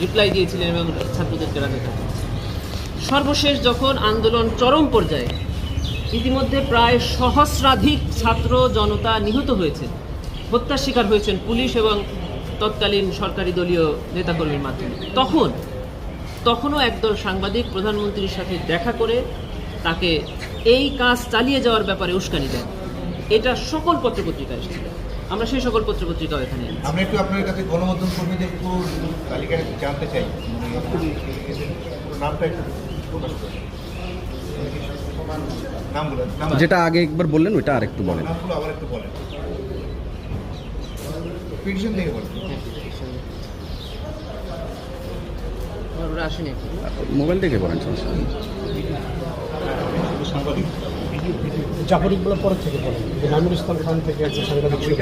Reply দিয়েছিলেন এবং ছাত্রদেরকে রাজা সর্বশেষ যখন আন্দোলন চরম পর্যায়ে, ইতিমধ্যে প্রায় সহস্রাধিক ছাত্র জনতা নিহত হয়েছে হত্যার শিকার হয়েছেন পুলিশ এবং তৎকালীন সরকারি দলীয় নেতাকর্মীর মাধ্যমে। তখন, তখনও একদল সাংবাদিক প্রধানমন্ত্রীর সাথে দেখা করে তাকে এই কাজ চালিয়ে যাওয়ার ব্যাপারে উস্কানি দেন। এটা সকল পত্রপত্রিকা এসেছিল আমরা সেই সকল পত্রপত্রিকাও এখানে আমরা একটু আপনার কাছে গণমাধ্যম কর্মীদের পুরো তালিকা জানতে চাই। নামটা একটু যেটা আগে একবার বললেন ওইটা আর একটু বলেন আবার একটু বলেন। পিটিশন থেকে বলেন। ওরা আসেনি মোবাইল থেকে বলেন সমস্যা জাফর ইকবালের পর থেকে বলেন যে নামির ইসলাম খান থেকে একটা সাংবাদিক ছিল